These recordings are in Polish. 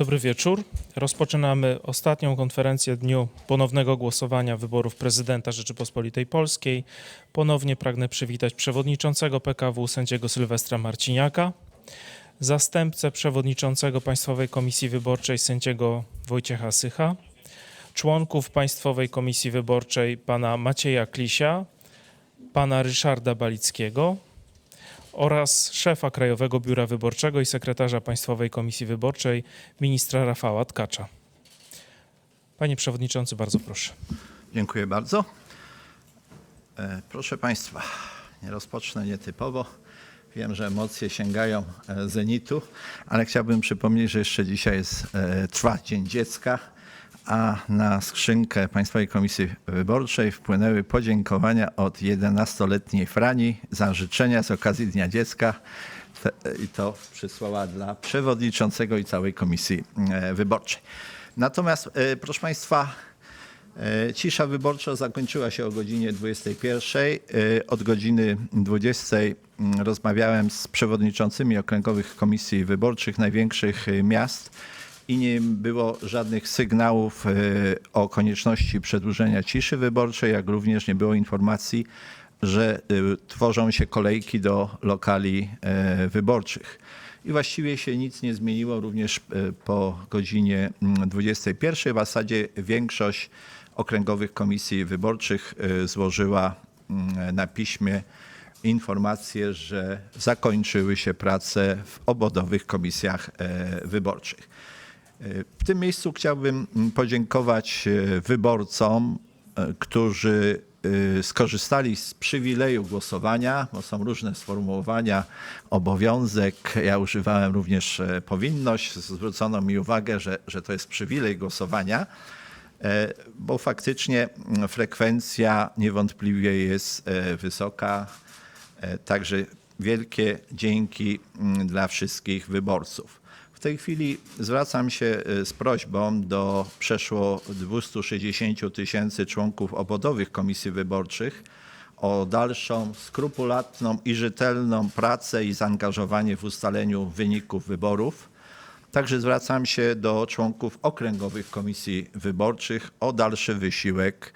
Dobry wieczór. Rozpoczynamy ostatnią konferencję w dniu ponownego głosowania wyborów prezydenta Rzeczypospolitej Polskiej. Ponownie pragnę przywitać przewodniczącego PKW sędziego Sylwestra Marciniaka, zastępcę przewodniczącego Państwowej Komisji Wyborczej sędziego Wojciecha Sycha, członków Państwowej Komisji Wyborczej pana Macieja Klisia, pana Ryszarda Balickiego, oraz szefa Krajowego Biura Wyborczego i sekretarza Państwowej Komisji Wyborczej ministra Rafała Tkacza. Panie Przewodniczący, bardzo proszę. Dziękuję bardzo. E, Proszę Państwa, nie rozpocznę nietypowo. Wiem, że emocje sięgają e, zenitu, ale chciałbym przypomnieć, że jeszcze dzisiaj jest, e, trwa Dzień Dziecka, a na skrzynkę Państwowej Komisji Wyborczej wpłynęły podziękowania od 11-letniej Frani za życzenia z okazji Dnia Dziecka. I to przysłała dla przewodniczącego i całej Komisji e, Wyborczej. Natomiast, e, proszę Państwa, E, Cisza wyborcza zakończyła się o godzinie 21. E, Od godziny 20 mm, rozmawiałem z przewodniczącymi okręgowych komisji wyborczych największych miast i nie było żadnych sygnałów e, o konieczności przedłużenia ciszy wyborczej, jak również nie było informacji, że e, tworzą się kolejki do lokali e, wyborczych. I właściwie się nic nie zmieniło również po godzinie mm, 21. W zasadzie większość okręgowych komisji wyborczych złożyła mm, na piśmie informację, że zakończyły się prace w obwodowych komisjach wyborczych. W tym miejscu chciałbym mm, podziękować e, wyborcom, e, którzy e, skorzystali z przywileju głosowania, bo są różne sformułowania, obowiązek. Ja używałem również powinność. Zwrócono mi uwagę, że, że to jest przywilej głosowania, bo faktycznie mm, frekwencja niewątpliwie jest wysoka. Także wielkie dzięki mm, dla wszystkich wyborców. W tej chwili zwracam się e, z prośbą do przeszło 260 tysięcy członków obwodowych komisji wyborczych o dalszą skrupulatną i rzetelną pracę i zaangażowanie w ustaleniu wyników wyborów. Także zwracam się do członków okręgowych komisji wyborczych o dalszy wysiłek,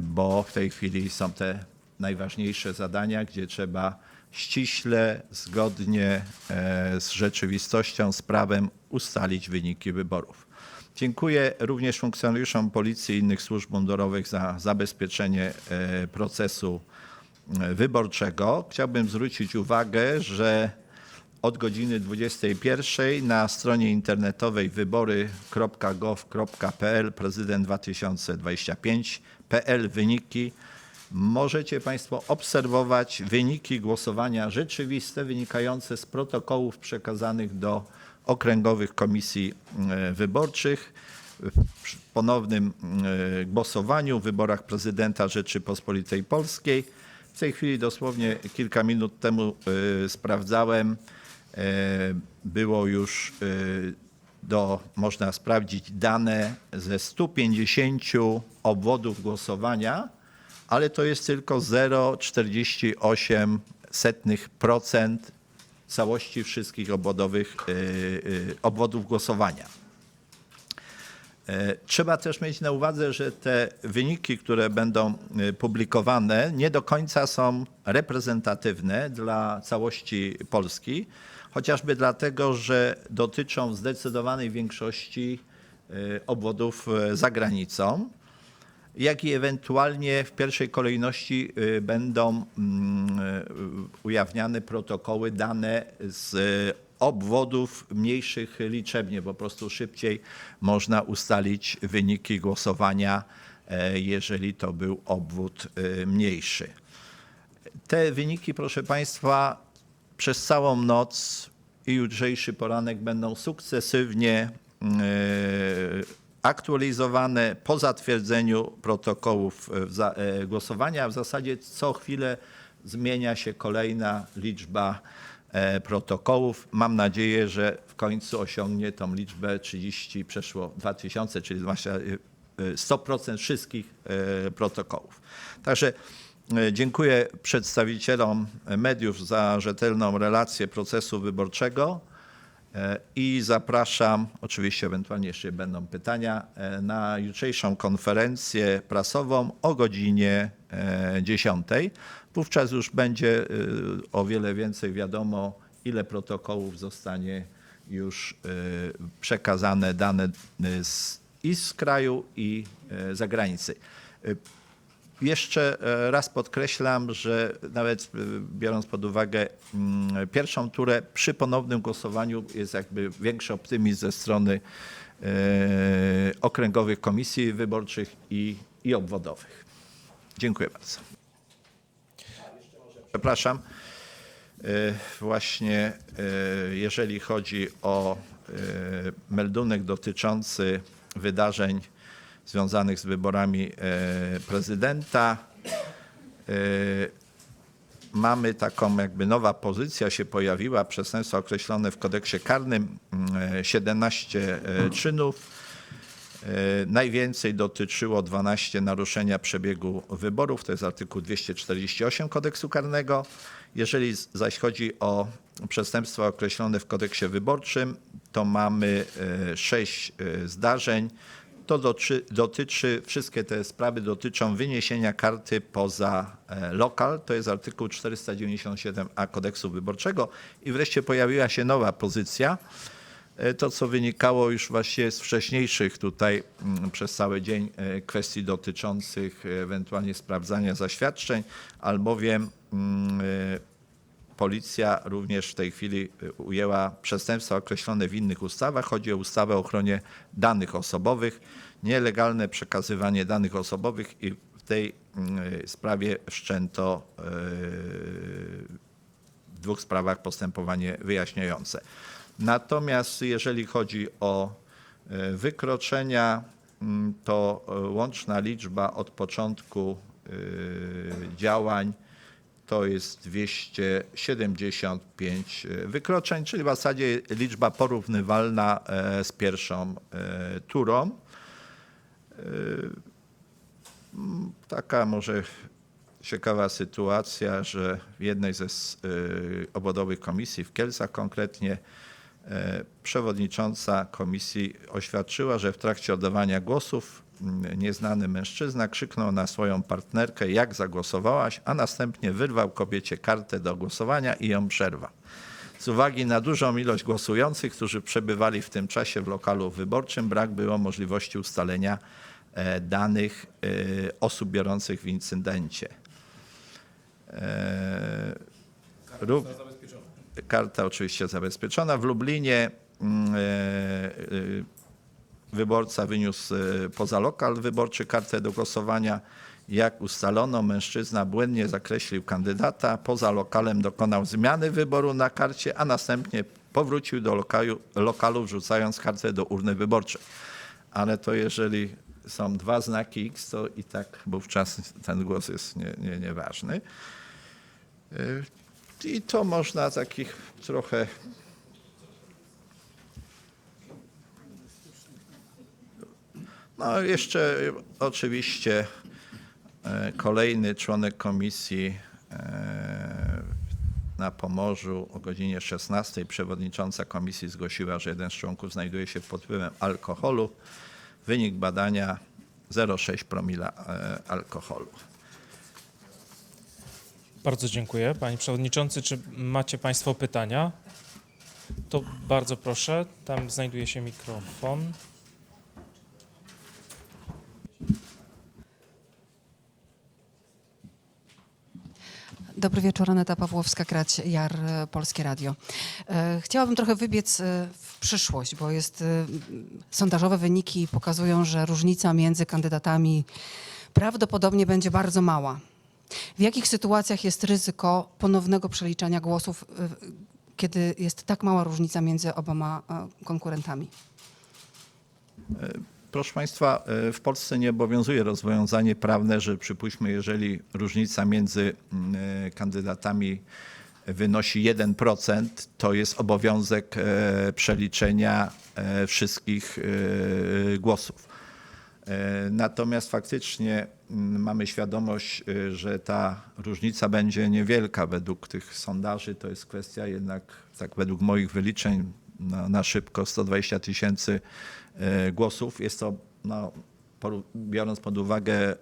bo w tej chwili są te najważniejsze zadania, gdzie trzeba ściśle, zgodnie e, z rzeczywistością, z prawem ustalić wyniki wyborów. Dziękuję również funkcjonariuszom policji i innych służb mundurowych za zabezpieczenie e, procesu e, wyborczego. Chciałbym zwrócić uwagę, że od godziny 21 na stronie internetowej wybory.gov.pl prezydent 2025.pl wyniki możecie Państwo obserwować wyniki głosowania rzeczywiste wynikające z protokołów przekazanych do okręgowych komisji e, wyborczych. W ponownym e, głosowaniu w wyborach prezydenta Rzeczypospolitej Polskiej. W tej chwili dosłownie kilka minut temu e, sprawdzałem, było już do, można sprawdzić dane ze 150 obwodów głosowania, ale to jest tylko 0,48% całości wszystkich obwodowych, e, e, obwodów głosowania. E, Trzeba też mieć na uwadze, że te wyniki, które będą e, publikowane, nie do końca są reprezentatywne dla całości Polski, chociażby dlatego, że dotyczą zdecydowanej większości obwodów e, za granicą, jak i ewentualnie w pierwszej kolejności e, będą mm, e, ujawniane protokoły, dane z obwodów mniejszych liczebnie, po prostu szybciej można ustalić wyniki głosowania, e, jeżeli to był obwód e, mniejszy. Te wyniki, proszę Państwa, przez całą noc i jutrzejszy poranek będą sukcesywnie aktualizowane po zatwierdzeniu protokołów e, e, głosowania. W zasadzie co chwilę zmienia się kolejna liczba e, protokołów. Mam nadzieję, że w końcu osiągnie tą liczbę 30, przeszło 2000, czyli zwłaszcza e, e, 100% wszystkich protokołów. Także dziękuję przedstawicielom mediów za rzetelną relację procesu wyborczego I zapraszam, oczywiście ewentualnie jeszcze będą pytania, e, na jutrzejszą konferencję prasową o godzinie e, 10. Wówczas już będzie e, o wiele więcej wiadomo, ile protokołów zostanie już e, przekazane dane e, z, i z kraju, i e, zagranicy. Jeszcze e, raz podkreślam, że nawet e, biorąc pod uwagę mm, pierwszą turę, przy ponownym głosowaniu jest jakby większy optymizm ze strony e, okręgowych komisji wyborczych i, i obwodowych. Dziękuję bardzo. Przepraszam. Właśnie jeżeli chodzi o meldunek dotyczący wydarzeń związanych z wyborami e, prezydenta, e, mamy taką jakby nowa pozycja się pojawiła, przestępstwa określone w kodeksie karnym, mm, 17 e, czynów. Najwięcej dotyczyło 12 naruszenia przebiegu wyborów, to jest artykuł 248 kodeksu karnego. Jeżeli zaś chodzi o przestępstwa określone w kodeksie wyborczym, to mamy 6 zdarzeń. To doczy, dotyczy, wszystkie te sprawy dotyczą wyniesienia karty poza e, lokal, to jest artykuł 497a kodeksu wyborczego. I wreszcie pojawiła się nowa pozycja, E, to, co wynikało już właściwie z wcześniejszych tutaj mm, przez cały dzień e, kwestii dotyczących ewentualnie sprawdzania zaświadczeń, albowiem mm, policja również w tej chwili e, ujęła przestępstwa określone w innych ustawach. Chodzi o ustawę o ochronie danych osobowych, nielegalne przekazywanie danych osobowych i w tej mm, e, sprawie wszczęto e, w dwóch sprawach postępowanie wyjaśniające. Natomiast jeżeli chodzi o wykroczenia, mm, to łączna liczba od początku działań to jest 275 wykroczeń, czyli w zasadzie liczba porównywalna e, z pierwszą e, turą. Taka może ciekawa sytuacja, że w jednej ze obwodowych komisji, w Kielcach konkretnie, e, przewodnicząca komisji oświadczyła, że w trakcie oddawania głosów nieznany mężczyzna krzyknął na swoją partnerkę, jak zagłosowałaś, a następnie wyrwał kobiecie kartę do głosowania i ją przerwał. Z uwagi na dużą ilość głosujących, którzy przebywali w tym czasie w lokalu wyborczym, brak było możliwości ustalenia e, danych e, osób biorących w incydencie. E, karta oczywiście zabezpieczona. W Lublinie mm, wyborca wyniósł e, poza lokal wyborczy kartę do głosowania. Jak ustalono, mężczyzna błędnie zakreślił kandydata, poza lokalem dokonał zmiany wyboru na karcie, a następnie powrócił do lokalu, lokalu wrzucając kartę do urny wyborczej. Ale to jeżeli są dwa znaki X, to i tak wówczas ten głos jest nie, nie, nieważny. Y, I to można takich trochę No jeszcze oczywiście e, kolejny członek komisji e, na Pomorzu o godzinie 16 przewodnicząca komisji zgłosiła, że jeden z członków znajduje się pod wpływem alkoholu. Wynik badania 0,6 promila e, alkoholu. Bardzo dziękuję. Panie Przewodniczący, czy macie Państwo pytania? To bardzo proszę, tam znajduje się mikrofon. Dobry wieczór, Aneta Pawłowska-Krać, JAR, Polskie Radio. E, Chciałabym trochę wybiec e, w przyszłość, bo jest, e, sondażowe wyniki pokazują, że różnica między kandydatami prawdopodobnie będzie bardzo mała. W jakich sytuacjach jest ryzyko ponownego przeliczania głosów, kiedy jest tak mała różnica między oboma konkurentami? Proszę Państwa, e, w Polsce nie obowiązuje rozwiązanie prawne, że przypuśćmy, jeżeli różnica między mm, e, kandydatami wynosi 1%, to jest obowiązek e, przeliczenia wszystkich głosów. Natomiast faktycznie mm, mamy świadomość, że ta różnica będzie niewielka według tych sondaży. To jest kwestia jednak, tak według moich wyliczeń, na, na szybko 120 tysięcy głosów. Jest to, no, biorąc pod uwagę e,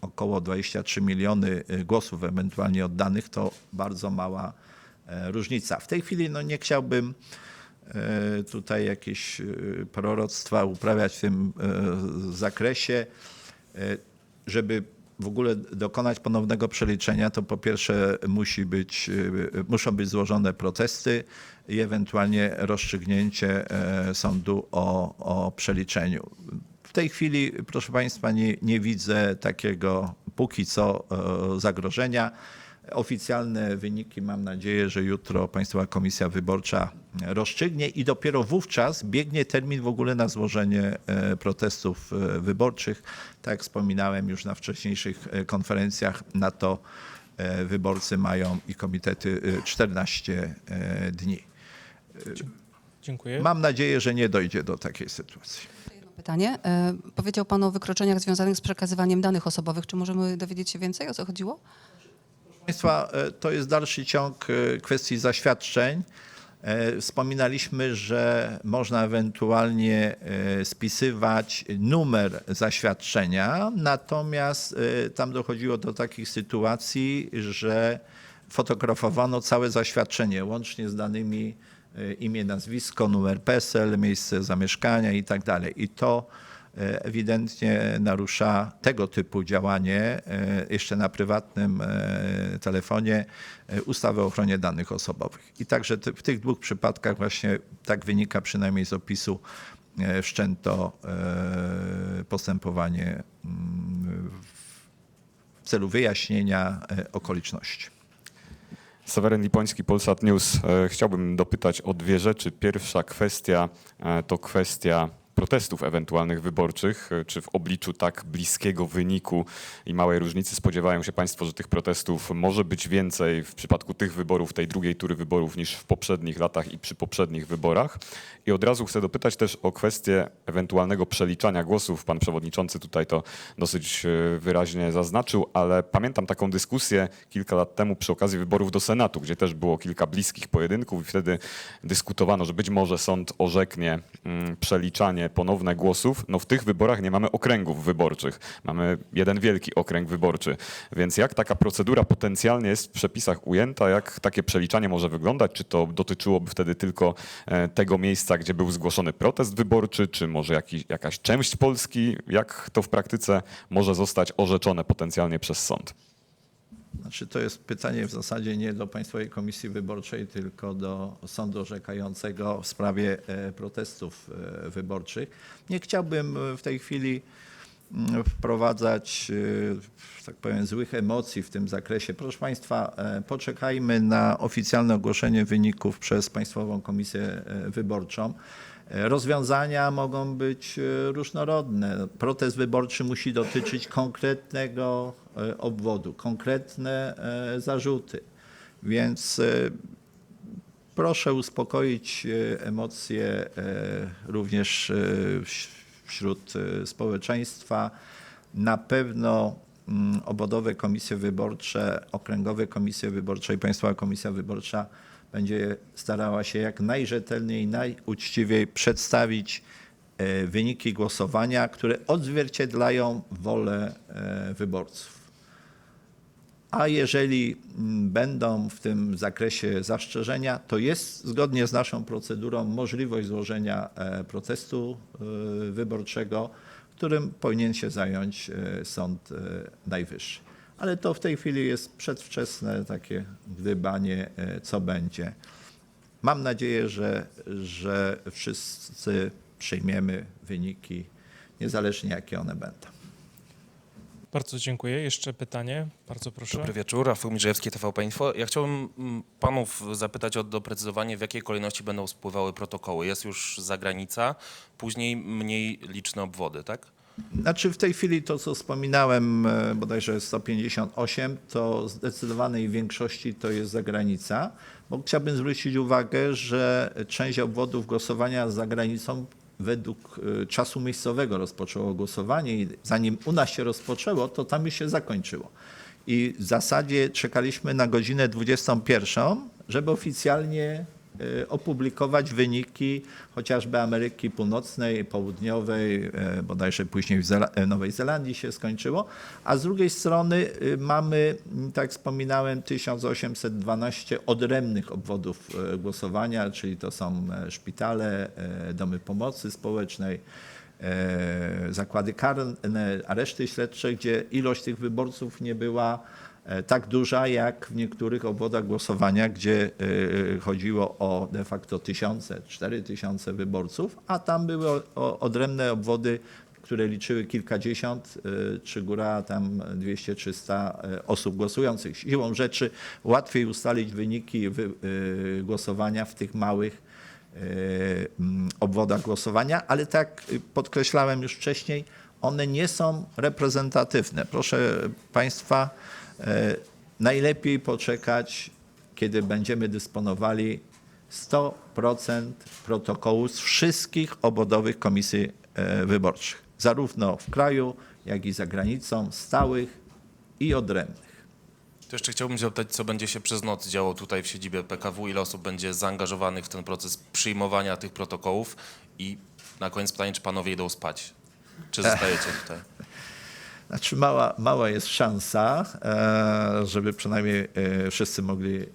około 23 miliony e, głosów ewentualnie oddanych, to bardzo mała e, różnica. W tej chwili no, nie chciałbym e, tutaj jakieś e, proroctwa uprawiać w tym e, zakresie. E, Żeby w ogóle dokonać ponownego przeliczenia, to po pierwsze musi być, e, muszą być złożone protesty i ewentualnie rozstrzygnięcie e, sądu o, o przeliczeniu. W tej chwili, proszę Państwa, nie, nie widzę takiego póki co e, zagrożenia. Oficjalne wyniki mam nadzieję, że jutro Państwowa Komisja Wyborcza rozstrzygnie i dopiero wówczas biegnie termin w ogóle na złożenie e, protestów e, wyborczych. Tak jak wspominałem już na wcześniejszych e, konferencjach, na to wyborcy mają i komitety e, 14 e, dni. Dziękuję. Mam nadzieję, że nie dojdzie do takiej sytuacji. Jedno pytanie. Powiedział Pan o wykroczeniach związanych z przekazywaniem danych osobowych. Czy możemy dowiedzieć się więcej, o co chodziło? Państwa, e, to jest dalszy ciąg e, kwestii zaświadczeń. E, Wspominaliśmy, że można ewentualnie spisywać numer zaświadczenia, natomiast tam dochodziło do takich sytuacji, że fotografowano całe zaświadczenie, łącznie z danymi imię, nazwisko, numer PESEL, miejsce zamieszkania i tak. I to ewidentnie narusza tego typu działanie e, jeszcze na prywatnym e, telefonie e, ustawę o ochronie danych osobowych. I także w tych dwóch przypadkach właśnie tak wynika przynajmniej z opisu e, wszczęto e, postępowanie mm, w celu wyjaśnienia e, okoliczności. Seweryn Lipoński, Polsat News. E, Chciałbym dopytać o dwie rzeczy. Pierwsza kwestia e, to kwestia protestów ewentualnych wyborczych. E, Czy w obliczu tak bliskiego wyniku i małej różnicy spodziewają się Państwo, że tych protestów może być więcej w przypadku tych wyborów, tej drugiej tury wyborów niż w poprzednich latach i przy poprzednich wyborach? I od razu chcę dopytać też o kwestię ewentualnego przeliczania głosów. Pan przewodniczący tutaj to dosyć e, wyraźnie zaznaczył, ale pamiętam taką dyskusję kilka lat temu przy okazji wyborów do Senatu, gdzie też było kilka bliskich pojedynków i wtedy dyskutowano, że być może sąd orzeknie mm, przeliczanie ponowne głosów. No w tych wyborach nie mamy okręgów wyborczych. Mamy jeden wielki okręg wyborczy. Więc jak taka procedura potencjalnie jest w przepisach ujęta, jak takie przeliczanie może wyglądać? Czy to dotyczyłoby wtedy tylko e, tego miejsca, gdzie był zgłoszony protest wyborczy, czy może jakiś, jakaś część Polski? Jak to w praktyce może zostać orzeczone potencjalnie przez sąd? Znaczy, to jest pytanie w zasadzie nie do Państwowej Komisji Wyborczej, tylko do sądu orzekającego w sprawie e, protestów e, wyborczych. Nie chciałbym e, w tej chwili mm, wprowadzać, tak powiem, złych emocji w tym zakresie. Proszę Państwa, poczekajmy na oficjalne ogłoszenie wyników przez Państwową Komisję Wyborczą. Rozwiązania mogą być e, różnorodne. Protest wyborczy musi dotyczyć konkretnego e, obwodu, konkretne e, zarzuty. Więc proszę uspokoić emocje również wś- wśród społeczeństwa. Na pewno mm, obwodowe komisje wyborcze, okręgowe komisje wyborcze i Państwowa Komisja Wyborcza będzie starała się jak najrzetelniej, najuczciwiej przedstawić e, wyniki głosowania, które odzwierciedlają wolę e, wyborców. A jeżeli mm, będą w tym zakresie zastrzeżenia, to jest zgodnie z naszą procedurą możliwość złożenia e, protestu wyborczego, którym powinien się zająć Sąd Najwyższy. Ale to w tej chwili jest przedwczesne takie gdybanie, e, co będzie. Mam nadzieję, że, że wszyscy przyjmiemy wyniki, niezależnie jakie one będą. Bardzo dziękuję. Jeszcze pytanie. Bardzo proszę. Dobry wieczór, Rafał Midrzejewski, TVP Info. Ja chciałbym mm, panów zapytać o doprecyzowanie, w jakiej kolejności będą spływały protokoły. Jest już zagranica, później mniej liczne obwody, tak? Znaczy w tej chwili to, co wspominałem, e, bodajże 158, to zdecydowanej większości to jest zagranica, bo chciałbym zwrócić uwagę, że część obwodów głosowania za granicą według e, czasu miejscowego rozpoczęło głosowanie i zanim u nas się rozpoczęło, to tam już się zakończyło. I w zasadzie czekaliśmy na godzinę 21, żeby oficjalnie opublikować wyniki chociażby Ameryki Północnej, Południowej, e, bodajże później w e, Nowej Zelandii się skończyło, a z drugiej strony y, mamy, m, tak wspominałem, 1812 odrębnych obwodów głosowania, czyli to są e, szpitale, e, domy pomocy społecznej, e, zakłady karne, areszty śledcze, gdzie ilość tych wyborców nie była tak duża jak w niektórych obwodach głosowania, gdzie e, chodziło o de facto tysiące, cztery tysiące wyborców, a tam były odrębne obwody, które liczyły kilkadziesiąt, e, czy góra tam 200-300 e, osób głosujących. Siłą rzeczy łatwiej ustalić wyniki wy, e, głosowania w tych małych e, mm, obwodach głosowania, ale tak podkreślałem już wcześniej, one nie są reprezentatywne. Proszę Państwa, e, najlepiej poczekać, kiedy będziemy dysponowali 100% protokołu z wszystkich obwodowych komisji e, wyborczych, zarówno w kraju, jak i za granicą, stałych i odrębnych. To jeszcze chciałbym zapytać, co będzie się przez noc działo tutaj w siedzibie PKW, ile osób będzie zaangażowanych w ten proces przyjmowania tych protokołów i na koniec pytanie, czy panowie idą spać? Czy zostajecie tutaj? Znaczy mała, mała jest szansa, e, żeby przynajmniej e, wszyscy mogli e,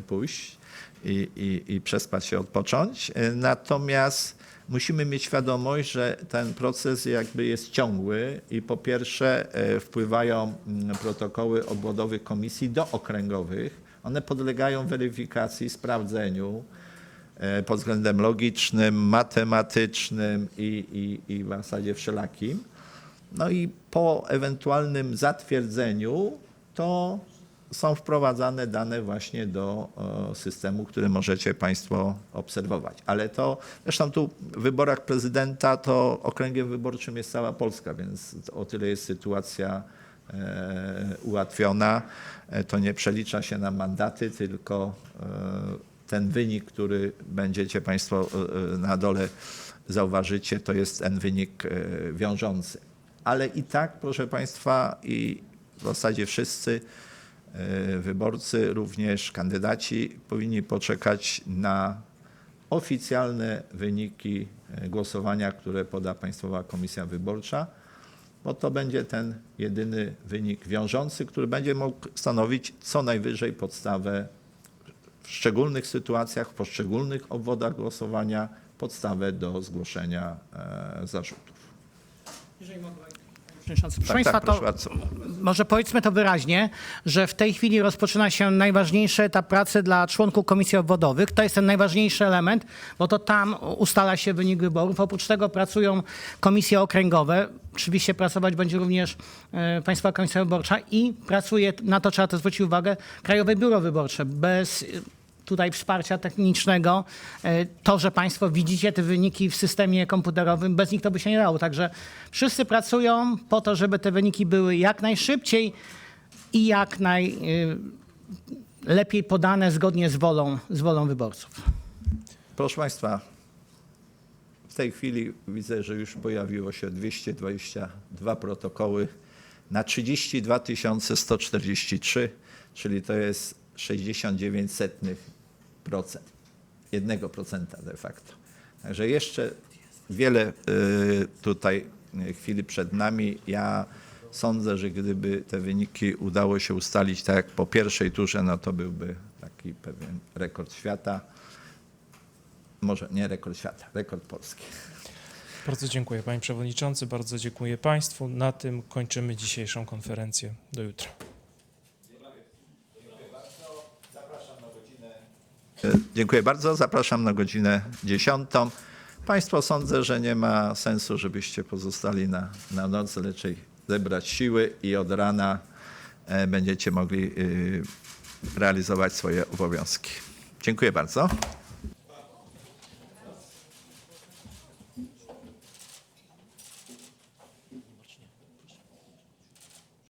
pójść i, i, i przespać się, odpocząć. Natomiast musimy mieć świadomość, że ten proces jakby jest ciągły i po pierwsze wpływają mm, protokoły obwodowych komisji do okręgowych. One podlegają weryfikacji, sprawdzeniu pod względem logicznym, matematycznym i, i, i w zasadzie wszelakim. No i po ewentualnym zatwierdzeniu to są wprowadzane dane właśnie do e, systemu, który możecie Państwo obserwować. Ale to, zresztą tu w wyborach prezydenta to okręgiem wyborczym jest cała Polska, więc o tyle jest sytuacja e, ułatwiona. E, To nie przelicza się na mandaty, tylko ten wynik, który będziecie Państwo na dole zauważycie, to jest ten wynik wiążący. Ale i tak, proszę Państwa, i w zasadzie wszyscy e, wyborcy, również kandydaci powinni poczekać na oficjalne wyniki e, głosowania, które poda Państwowa Komisja Wyborcza, bo to będzie ten jedyny wynik wiążący, który będzie mógł stanowić co najwyżej podstawę w szczególnych sytuacjach, w poszczególnych obwodach głosowania, podstawę do zgłoszenia e, zarzutów. Przewodniczący. Proszę Tak, Państwa, tak, proszę to może powiedzmy to wyraźnie, że w tej chwili rozpoczyna się najważniejszy etap pracy dla członków komisji obwodowych. To jest ten najważniejszy element, bo to tam ustala się wynik wyborów. Oprócz tego pracują komisje okręgowe. Oczywiście pracować będzie również e, Państwowa Komisja Wyborcza i pracuje, na to trzeba też zwrócić uwagę, Krajowe Biuro Wyborcze. Bez tutaj wsparcia technicznego, e, to, że Państwo widzicie te wyniki w systemie komputerowym, bez nich to by się nie dało. Także wszyscy pracują po to, żeby te wyniki były jak najszybciej i jak najlepiej podane zgodnie z wolą, z wolą wyborców. Proszę Państwa, w tej chwili widzę, że już pojawiło się 222 protokoły na 32 143, czyli to jest 69 setnych 1% de facto. Także jeszcze wiele y, tutaj y, chwili przed nami. Ja sądzę, że gdyby te wyniki udało się ustalić tak jak po pierwszej turze, no to byłby taki pewien rekord świata. Może nie rekord świata, rekord polski. Bardzo dziękuję Panie Przewodniczący, bardzo dziękuję Państwu. Na tym kończymy dzisiejszą konferencję. Do jutra. Dziękuję bardzo. Zapraszam na godzinę 10. Państwo sądzę, że nie ma sensu, żebyście pozostali na, na noc, raczej zebrać siły i od rana e, będziecie mogli y, realizować swoje obowiązki. Dziękuję bardzo.